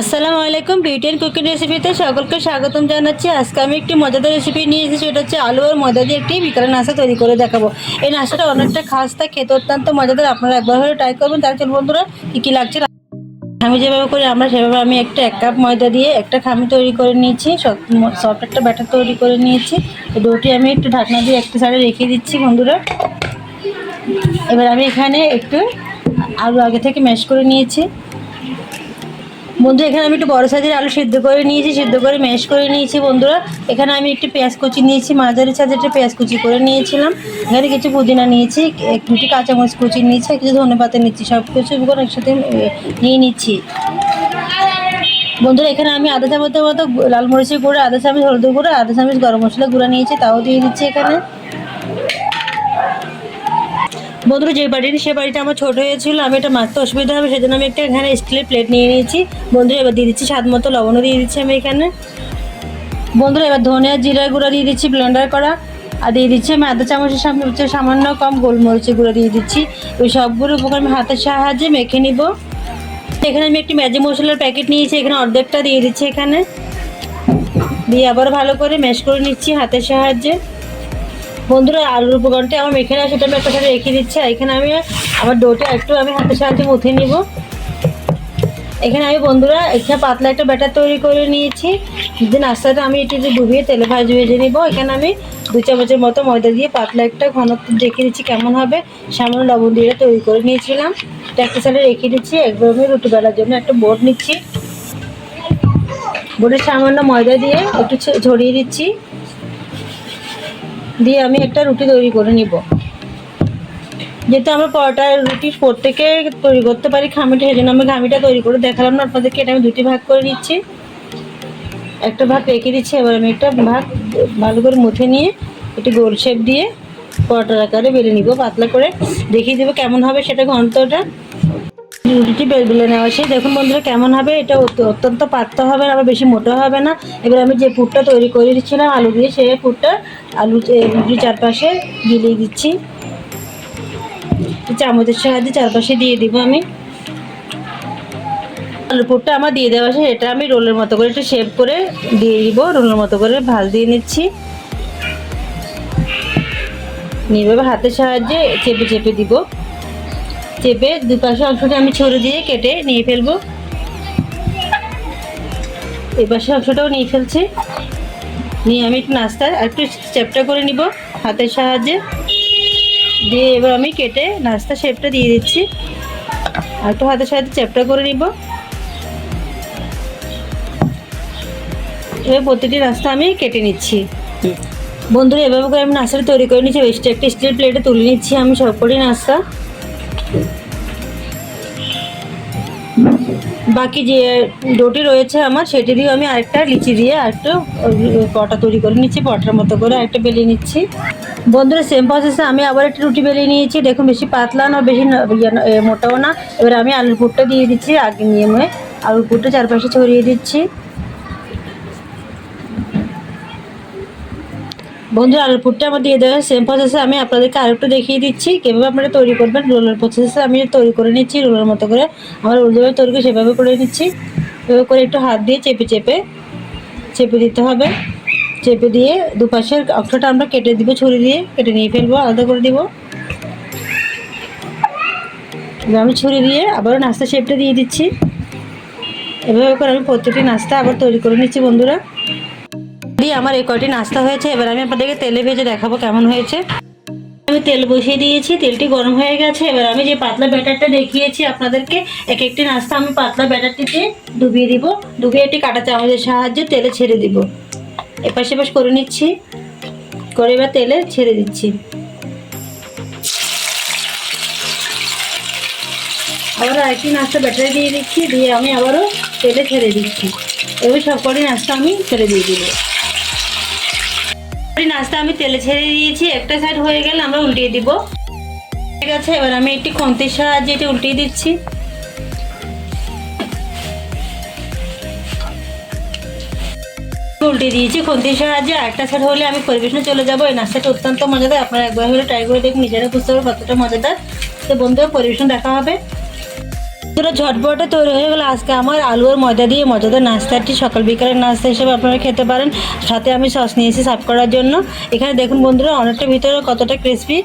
আসসালামু আলাইকুম beauty and cooking রেসিপিতে সকলকে স্বাগতম জানাচ্ছি। আজকে আমি একটি মজাদার রেসিপি নিয়ে এসেছি, সেটা হচ্ছে আলু আর ময়দা দিয়ে একটি বিকালের নাস্তা তৈরি করে দেখাবো। এই নাস্তাটা অনেকটা খাস খাস্তা, খেতে অত্যন্ত মজাদার, আপনারা একবার হলে ট্রাই করবেন। তার চল বন্ধুরা, কী কী লাগছে? আমি যেভাবে করি, আমরা সেভাবে আমি একটা এক কাপ ময়দা দিয়ে একটা খামি তৈরি করে নিয়েছি সফট একটা ব্যাটার তৈরি করে নিয়েছি। ডোটি আমি একটু ঢাকনা দিয়ে একটা সাইডে রেখে দিচ্ছি বন্ধুরা। এবার আমি এখানে একটু আলু আগে থেকে ম্যাশ করে নিয়েছি। বন্ধু, এখানে আমি একটু বড় সাইজের আলু সিদ্ধ করে নিয়েছি, সিদ্ধ করে ম্যাশ করে নিয়েছি বন্ধুরা। এখানে আমি একটু পেঁয়াজ কুচি নিয়েছি, মাঝারি সাইজের একটা পেঁয়াজ কুচি করে নিয়েছিলাম। এখানে কিছু পুদিনা নিয়েছি দুটি কাঁচামরিচ কুচি নিয়েছি কিছু ধনে পাতা নিচ্ছি সব কিছু একসাথে নিয়ে নিচ্ছি। বন্ধুরা, এখানে আমি আধা চামচের মতো লাল মরিচের গুঁড়ো আধা চামচ হলুদের গুঁড়ো আধা চামচ গরম মশলা গুঁড়ো নিয়েছি, তাও দিয়ে দিচ্ছি এখানে। বন্ধুরা যে বাড়িটি সে বাড়িটা আমার ছোট হয়েছিল, আমি এটা মারতে অসুবিধা হবে, সেজন্য আমি একটা এখানে স্টিলের প্লেট নিয়ে নিয়েছি। বন্ধুরা এবার দিয়ে দিচ্ছি স্বাদ মতো লবণও দিয়ে দিচ্ছি আমি এখানে। বন্ধুরা এবার ধনে আর জিরার গুঁড়ো দিয়ে দিচ্ছি ব্লেন্ডার করা। আর দিয়ে দিচ্ছি আমি আধা চামচের সামনে সামান্য কম গোলমরিচের গুঁড়ো দিয়ে দিচ্ছি। ওই সবগুলো উপকার আমি হাতের সাহায্যে মেখে নিব। এখানে আমি একটি ম্যাজি মশলার প্যাকেট নিয়েছি, এখানে অর্ধেকটা দিয়ে দিচ্ছি এখানে। দিয়ে আবার ভালো করে ম্যাশ করে নিচ্ছি হাতের সাহায্যে। বন্ধুরা, আলুর উপকরণটা আমার নেওয়া সেটা আমি একটা সাথে রেখে দিচ্ছি, আর এখানে আমি আমার ডোটা একটু আমি হাতে সাহায্যে মুথে নিব। এখানে আমি বন্ধুরা, এখানে পাতলা একটা ব্যাটার তৈরি করে নিয়েছি। যে নাস্তাটা আমি একটু যে ডুবিয়ে তেলে ভাজি ভেজে নিব। এখানে আমি দু চামচের মতো ময়দা দিয়ে পাতলা একটা ঘনত্ব দেখে দিচ্ছি কেমন হবে। সামান্য লবণ দিয়ে তৈরি করে নিয়েছিলাম। এটা একটা সাইডে রেখে দিচ্ছি। একবার আমি রুটি বেলার জন্য একটা বোর্ড নিচ্ছি। বোর্ডের সামান্য ময়দা দিয়ে একটু ছড়িয়ে দিচ্ছি। দিয়ে আমি একটা রুটি তৈরি করে নিব। যেহেতু আমরা পরোটা রুটি প্রত্যেকে তৈরি করতে পারি, খামিটা, সেই জন্য আমি খামিটা তৈরি করে দেখালাম না আপনাদেরকে, এটা আমি দুটি ভাগ করে নিচ্ছি। একটা ভাগ রেখে দিচ্ছি, এবার আমি একটা ভাগ ভালো করে মুছে নিয়ে একটু গোল শেপ দিয়ে পরোটার আকারে বেলে নিব পাতলা করে। দেখিয়ে দেবো কেমন হবে সেটা ঘন্টটা রুটিটি বেল বেলে নেওয়া সেই দেখুন বন্ধুরা কেমন হবে, এটা অত্যন্ত পাতলা হবে আবার বেশি মোটা হবে না। এবার আমি যে পুরটা তৈরি করে দিচ্ছিলাম, আলু দিয়ে সেই পুরটা আলু রুটির চারপাশে গিলিয়ে দিচ্ছি। চামচের সাহায্যে চারপাশে দিয়ে দিব আমি। আলুর পুরটা আমার দিয়ে দেওয়া আছে, এটা আমি রোলের মতো করে একটু শেপ করে দিয়ে দিব, রোলের মতো করে ভালো দিয়ে নিচ্ছি। নিয়ে হাতের সাহায্যে চেপে চেপে দিব। চেপে দুপাশে অংশটা আমি ছড়ে দিয়ে কেটে নিয়ে ফেলব। এই পাশে অংশটাও নিয়ে ফেলছি। নিয়ে আমি একটু নাস্তা একটু চ্যাপটা করে নিব হাতের সাহায্যে। দিয়ে এবার আমি কেটে নাস্তা শেপটা দিয়ে দিচ্ছি। আর একটু হাতের সাহায্যে চ্যাপটা করে নিব। এবার প্রতিটি নাস্তা আমি কেটে নিচ্ছি। বন্ধুরা, এভাবে করে আমি নাস্তাটা তৈরি করে নিচ্ছি এক্সট্রা একটা স্টিল প্লেটে তুলে নিচ্ছি আমি সবকটি নাস্তা। বাকি যে ডোটি রয়েছে আমার, সেটি দিয়ে আমি আরেকটা লিচি দিয়ে আরেকটা পটা তৈরি করে নিচ্ছি, পটার মতো করে আরেকটা বেলিয়ে নিচ্ছি। বন্ধুরা সেম প্রসেসে আমি আবার একটা রুটি বেলিয়ে নিয়েছি। দেখুন, বেশি পাতলা না, বেশি মোটাও না। এবার আমি আলুর পুরটা দিয়ে দিচ্ছি, আগে নিয়ে আলুর পুরটা চারপাশে ছড়িয়ে দিচ্ছি। বন্ধু আলুর পুরটা আমার দিয়ে দেওয়া সেম প্রসেসে আমি আপনাদেরকে আরেকটু দেখিয়ে দিচ্ছি, কীভাবে আপনারা তৈরি করবেন। রোলের প্রসেসে আমি তৈরি করে নিচ্ছি, রোলের মতো করে। আমার রোল যেভাবে তৈরি করে, সেভাবে করে নিচ্ছি। এভাবে করে একটু হাত দিয়ে চেপে চেপে চেপে দিতে হবে। চেপে দিয়ে দুপাশের অংশটা আমরা কেটে দিব, ছুরি দিয়ে কেটে নিয়ে ফেলব, আলাদা করে দিব। আমি ছুরি দিয়ে আবারও নাস্তা শেপটা দিয়ে দিচ্ছি। এভাবে করে আমি প্রত্যেকটি নাস্তা আবার তৈরি করে নিচ্ছি, বন্ধুরা। দিয়ে আমার এই কয়টি নাস্তা হয়েছে, এবার আমি আপনাদেরকে তেলে ভেজে দেখাবো কেমন হয়েছে। আমি তেল বসিয়ে দিয়েছি, তেলটি গরম হয়ে গেছে, এবার আমি যে পাতলা ব্যাটারটা দেখিয়েছি আপনাদেরকে এক একটি নাস্তা আমি পাতলা ব্যাটারটিতে ডুবিয়ে দিব, ডুবিয়ে একটি কাটা চামচের সাহায্যে তেলে ছেড়ে দিব। এপাশ এপাশ করে নিচ্ছি, করে এবার তেলে ছেড়ে দিচ্ছি। আবার আরেকটি নাস্তা ব্যাটারি দিয়ে দিচ্ছি, দিয়ে আমি আবারও তেলে ছেড়ে দিচ্ছি। এবার সবকটি নাস্তা আমি ছেড়ে দিয়ে দিব। নাস্তা আমি তেলে ছেড়ে দিয়েছি, একটা সাইড হয়ে গেলে আমরা উল্টিয়ে দিব। ঠিক আছে, এবার আমি একটি খন্তির সাহায্যে এটি উল্টিয়ে দিচ্ছি। উল্টে দিয়েছি খন্তির সাহায্যে একটা সাইড হলে আমি পরিবেশনে চলে যাব। এই নাস্তাটা অত্যন্ত মজাদার, আপনারা একবার হলে ট্রাই করে দেখুন, নিজেরা বুঝতে পারবেন কতটা মজাদার। তো বন্ধুরা, পরিবেশন দেখা হবে। বন্ধুরা ঝটপটে তৈরি হয়ে গেলো। আজকে আমার আলু আর ময়দা দিয়ে মজাদার নাস্তাটি, সকাল বিকালের নাস্তা হিসেবে আপনারা খেতে পারেন। সাথে আমি সস নিয়েছি সার্ভ করার জন্য। এখানে দেখুন বন্ধুরা, অনেকটা ভিতরে কতটা ক্রিসপি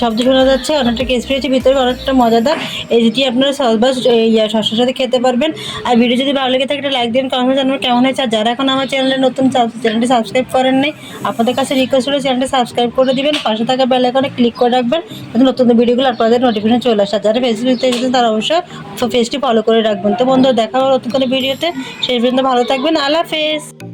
শব্দ শোনা যাচ্ছে, অনেকটা ক্রিসপি হচ্ছে, ভিতরে অনেকটা মজাদার। এই যেটি আপনারা সস বা ইয়া শসের সাথে খেতে পারবেন। আর ভিডিও যদি ভালো লেগে থাকে, একটা লাইক দিন কমেন্ট জানাবেন কেমন হয়েছে। আর যারা এখন আমার চ্যানেলে নতুন চ্যানেলটি সাবস্ক্রাইব করেন নাই, আপনাদের কাছে রিকোয়েস্ট হলে চ্যানেলটি সাবস্ক্রাইব করে দেবেন। পাশে থাকা বেল আইকনে ক্লিক করে রাখবেন নতুন ভিডিওগুলো আপনাদের নোটিফিকেশন চলে আসে। যারা ফেসবুক এসেছেন তারা অবশ্যই পেজটি ফলো করে রাখবেন। তো বন্ধুরা, দেখা হবে নতুন কোনো ভিডিওতে সেই পর্যন্ত ভালো থাকবেন। আল্লাহ হাফেজ।